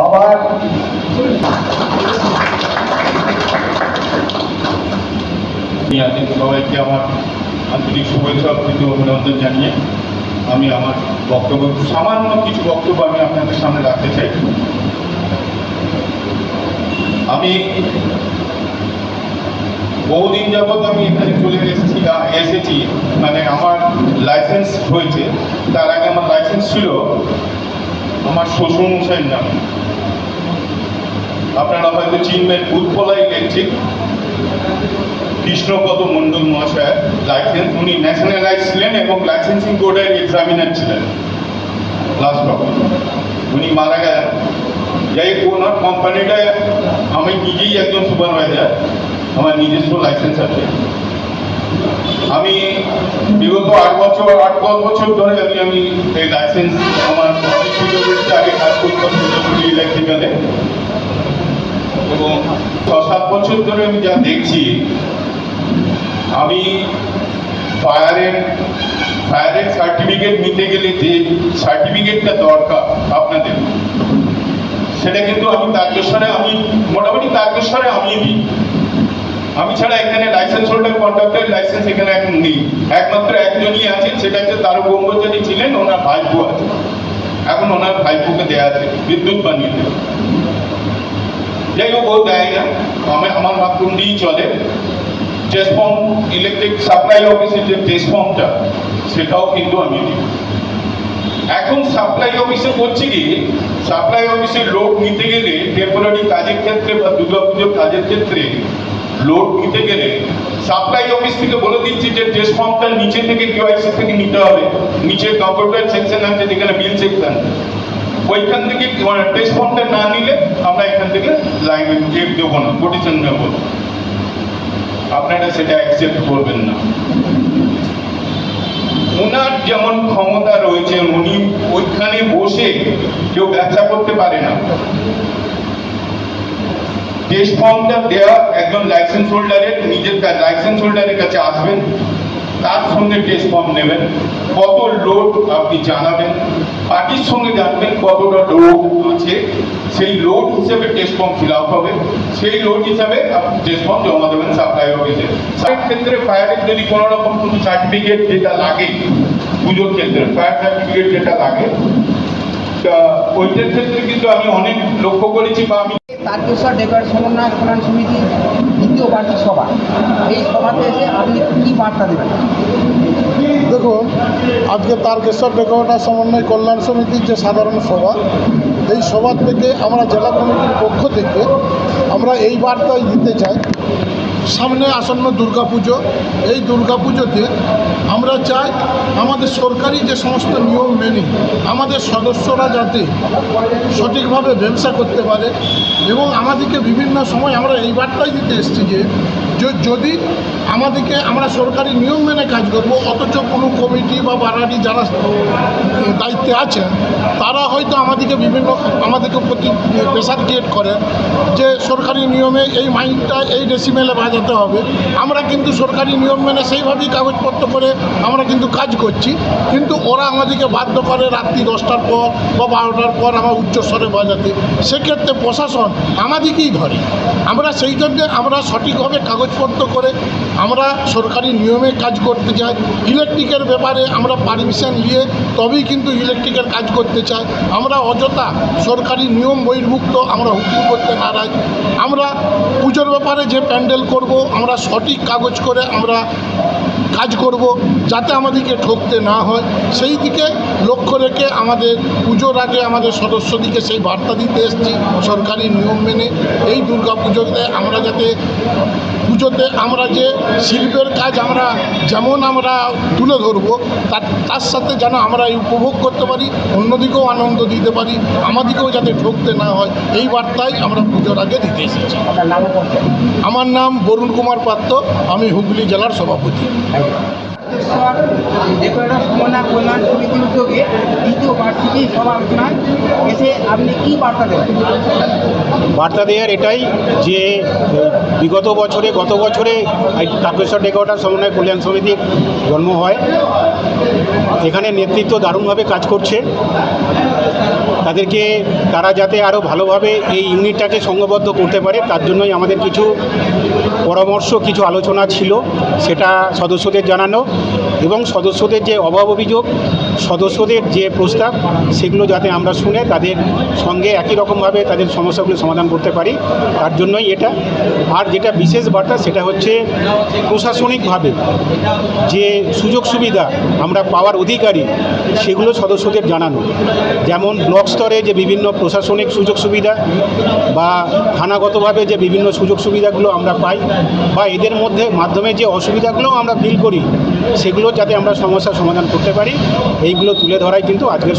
বাবার সবাইকে আমার আন্তরিক শুভেচ্ছা প্রীতি অভিনন্দন জানিয়ে আমি আমার বক্তব্য, সামান্য কিছু বক্তব্য আমি আপনাদের সামনে রাখতে চাই। আমি বহুদিন যাবৎ আমি এখানে চলে এসেছি এসেছি মানে আমার লাইসেন্স হয়েছে। তার আগে আমার লাইসেন্স ছিল আমার শ্বশুর মশাইয়ের নামে। আপনারা হয়তো চিনবেন উৎপলা ইলেকট্রিক কৃষ্ণপদ মণ্ডল মহাশয় লাইসেন্স উনি ন্যাশনালাইজ ছিলেন এবং লাইসেন্সিং বোর্ডের এক্সামিনার ছিলেন। লাস্ট উনি মারা গেলেন। যাই ওনার কোম্পানিটা আমি নিজেই একজন সুপারভাইজার আমার নিজস্ব লাইসেন্স আছে। আমি বিগত আট বছর, আট দশ বছর ধরে আমি আমি এই লাইসেন্স আমার ইলেকট্রিক্যালে ছ বছর ধরে আমি যা দেখছি, আমি ফায়ারের ফায়ারের সার্টিফিকেট নিতে গেলে যে সার্টিফিকেটটা দরকার আপনাদের, সেটা কিন্তু আমি তারকেশ্বরে আমি, মোটামুটি তারকেশ্বরে আমি দিই। আমি ছাড়া এখানে লাইসেন্স হোল্ডার কন্ডাক্টর লাইসেন্স এখানে এখন নেই। একমাত্র একজনই আছে সেটা হচ্ছে তারক ব্রহ্মচারী ছিলেন, ওনার ভাইপো আছে। এখন ওনার ভাইপোকে দেওয়া আছে, বিদ্যুৎ বানিয়ে দেবে। যাই হোক ও দেয় না আমি আমার দিয়েই চলে টেস্টফর্ম ইলেকট্রিক সাপ্লাই অফিসের যে টেস্টফর্মটা সেটাও কিন্তু আমি দিই এখন সাপ্লাই অফিসে করছি কি? সাপ্লাই অফিসে লোড নিতে গেলে টেম্পোরারি কাজের ক্ষেত্রে বা দুর্গাপুজোর কাজের ক্ষেত্রে লোড নিতে গেলে সাপ্লাই অফিস থেকে বলে দিচ্ছি যে টেস্ট ফর্মটা নিচে থেকে কেওয়াইসি থেকে নিতে হবে। নিচে কম্পিউটার সেকশন আছে যেখানে বিল সেকশন ওইখান থেকে টেস্ট ফর্মটা না নিলে আমরা এখান থেকে লাইন দেবো না কোটেশন নেব। আপনারা সেটা অ্যাকসেপ্ট করবেন না। ওনার যেমন ক্ষমতা রয়েছে, উনি ওইখানে বসে কেউ ব্যবসা করতে পারে না। টেস্ট ফর্মটা দেওয়া একজন লাইসেন্স হোল্ডারের নিজের লাইসেন্স হোল্ডারের কাছে আসবেন। তার সঙ্গে টেস্ট ফর্ম নেবেন। কত লোড আপনি জানাবেন, পার্টির সঙ্গে জানবেন কতটা লোড আছে। সেই লোড হিসেবে টেস্ট ফর্ম ফিল আপ হবে। সেই লোড হিসাবে আপনি টেস্ট ফর্ম জমা দেবেন সাপ্লাই অফিসে সেই ক্ষেত্রে ফায়ারের যদি কোনো রকম কোনো সার্টিফিকেট যেটা লাগে, পুজোর ক্ষেত্রে ফায়ার সার্টিফিকেট যেটা লাগে ওইটার ক্ষেত্রে কিন্তু আমি অনেক লক্ষ্য করেছি বা আমি তারকেশ্বর ডেকার সমন্বয় কল্যাণ সমিতি দ্বিতীয় বার্ষিক সভা। এই সভাতে এসে আপনি কী বার্তা দেবেন? দেখুন, আজকে তারকেশ্বর ডেকোরেটার সমন্বয় কল্যাণ সমিতির যে সাধারণ সভা, এই সভা থেকে আমরা জেলা কমিটির পক্ষ থেকে আমরা এই বার্তাই দিতে চাই সামনে আসন্ন দুর্গাপুজো। এই দুর্গাপুজোতে আমরা চাই আমাদের সরকারি যে সমস্ত নিয়ম মেনে আমাদের সদস্যরা যাতে সঠিকভাবে ব্যবসা করতে পারে এবং আমাদেরকে বিভিন্ন সময় আমরা এই দিতে এসেছি য- যদি আমাদেরকে আমরা সরকারি নিয়ম মেনে কাজ করব, অথচ কোনো কমিটি বা বাড়ারি যারা দায়িত্বে আছেন তারা হয়তো আমাদেরকে বিভিন্ন, আমাদেরকে প্রতি প্রেশার ক্রিয়েট করে যে সরকারি নিয়মে এই মাইন্ডটা এই ডেসিমেলে বাজাতে হবে। আমরা কিন্তু সরকারি নিয়ম মেনে সেইভাবেই কাগজপত্র করে আমরা কিন্তু কাজ করছি। কিন্তু ওরা আমাদেরকে বাধ্য করে রাত্রি দশটার পর বা বারোটার পর আমার উচ্চস্বরে বাজাতে। সেক্ষেত্রে প্রশাসন আমাদেরকেই ধরে। আমরা সেই জন্যে আমরা সঠিকভাবে কাগজপত্র করে আমরা সরকারি নিয়মে কাজ করতে চাই। ইলেকট্রিকের ব্যাপারে আমরা পারমিশন নিয়ে তবেই কিন্তু ইলেকট্রিকের কাজ করতে চাই। আমরা অযথা সরকারি নিয়ম বহির্ভুক্ত আমরা হুকুম করতে নারাজ। আমরা পুজোর ব্যাপারে যে প্যান্ডেল করব, আমরা সঠিক কাগজ করে আমরা কাজ করব যাতে আমাদেরকে ঠকতে না হয়। সেই দিকে লক্ষ্য রেখে আমাদের পুজোর আগে আমাদের সদস্যদিকে সেই বার্তা দিতে এসেছি সরকারি নিয়ম মেনে। এই দুর্গা পুজোতে আমরা যাতে পুজোতে আমরা যে শিল্পের কাজ আমরা যেমন আমরা তুলে ধরবো তার তার সাথে যেন আমরা এই উপভোগ করতে পারি অন্যদিকেও আনন্দ দিতে পারি আমাদেরকেও যাতে ঠকতে না হয় এই বার্তাই আমরা পুজোর আগে দিতে এসেছি। আমার নাম বরুণ কুমার পাত্র আমি হুগলি জেলার সভাপতি। তারকেশ্বর ডেকোরেটর সমন্বয় কল্যাণ সমিতির উদ্যোগে দ্বিতীয় বার্ষিকী সভা আলোচনায় এসে আপনি কী বার্তা দেবেন? বার্তা দেওয়ার এটাই যে বিগত বছরে, গত বছরে, এই তারকেশ্বর ডেকোরেটার সমন্বয় কল্যাণ সমিতির জন্ম হয়। এখানে নেতৃত্ব দারুণভাবে কাজ করছে। তাদেরকে, তারা যাতে আরও ভালোভাবে এই ইউনিটটাকে সংঘবদ্ধ করতে পারে, তার জন্যই আমাদের কিছু পরামর্শ, কিছু আলোচনা ছিল, সেটা সদস্যদের জানানো এবং সদস্যদের যে অভাব অভিযোগ সদস্যদের যে প্রস্তাব, সেগুলো যাতে আমরা শুনে তাদের সঙ্গে একই রকমভাবে তাদের সমস্যাগুলো সমাধান করতে পারি, তার জন্যই এটা। আর যেটা বিশেষ বার্তা, সেটা হচ্ছে প্রশাসনিকভাবে যে সুযোগ সুবিধা আমরা পাওয়ার অধিকারী, সেগুলো সদস্যদের জানানো। যেমন ব্লক স্তরে যে বিভিন্ন প্রশাসনিক সুযোগ সুবিধা বা থানাগতভাবে যে বিভিন্ন সুযোগ সুবিধাগুলো আমরা পাই বা এদের মধ্যে মাধ্যমে যে অসুবিধাগুলো আমরা ফিল করি সেগুলো যাতে আমরা সমস্যার সমাধান করতে পারি এইগুলো তুলে ধরাই কিন্তু আজকের